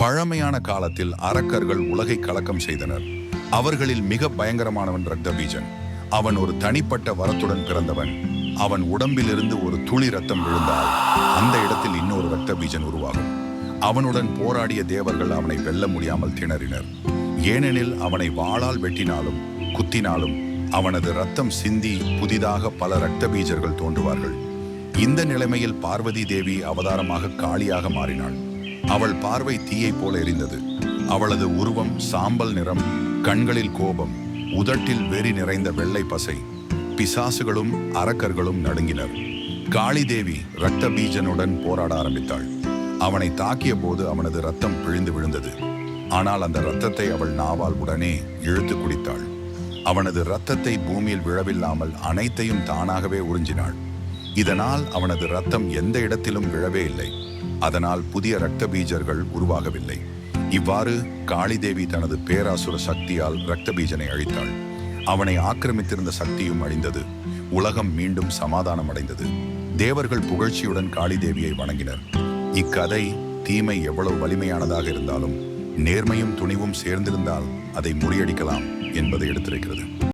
பழமையான காலத்தில் அரக்கர்கள் உலகை கலக்கம் செய்தனர். அவர்களில் மிக பயங்கரமானவன் ரக்தபீஜன். அவன் ஒரு தனிப்பட்ட வரத்துடன் பிறந்தவன். அவன் உடம்பிலிருந்து ஒரு துளி ரத்தம் விழுந்தால் அந்த இடத்தில் இன்னொரு ரக்தபீஜன் உருவாகும். அவனுடன் போராடிய தேவர்கள் அவனை வெல்ல முடியாமல் திணறினர். ஏனெனில் அவனை வாளால் வெட்டினாலும் குத்தினாலும் அவனது ரத்தம் சிந்தி புதிதாக பல ரத்தபீஜர்கள் தோன்றுவார்கள். இந்த நிலைமையில் பார்வதி தேவி அவதாரமாக காளியாக மாறினாள். அவள் பார்வை தீயைப் போல எரிந்தது. அவளது உருவம் சாம்பல் நிறம் கண்களில் கோபம் உதட்டில் வெறி நிறைந்த வெள்ளை பசை. பிசாசுகளும் அரக்கர்களும் நடுங்கினர். காளி தேவி இரத்த பீஜனுடன் போராட ஆரம்பித்தாள். அவனை தாக்கிய போது அவனது ரத்தம் பிழிந்து விழுந்தது. ஆனால் அந்த இரத்தத்தை அவள் நாவால் உடனே இழுத்து குடித்தாள். அவனது இரத்தத்தை பூமியில் விழவில்லாமல் அனைத்தையும் தானாகவே உறிஞ்சினாள். இதனால் அவனது ரத்தம் எந்த இடத்திலும் விழவே இல்லை. அதனால் புதிய இரத்த பீஜர்கள் உருவாகவில்லை. இவ்வாறு காளிதேவி தனது பேராசுர சக்தியால் இரத்த பீஜனை அழித்தாள். அவனை ஆக்கிரமித்திருந்த சக்தியும் அழிந்தது. உலகம் மீண்டும் சமாதானம் அடைந்தது தேவர்கள் புகழ்ச்சியுடன் காளிதேவியை வணங்கினர். இக்கதை தீமை எவ்வளவு வலிமையானதாக இருந்தாலும் நேர்மையும் துணிவும் சேர்ந்திருந்தால் அதை முறியடிக்கலாம் என்பதை எடுத்துரைக்கிறது.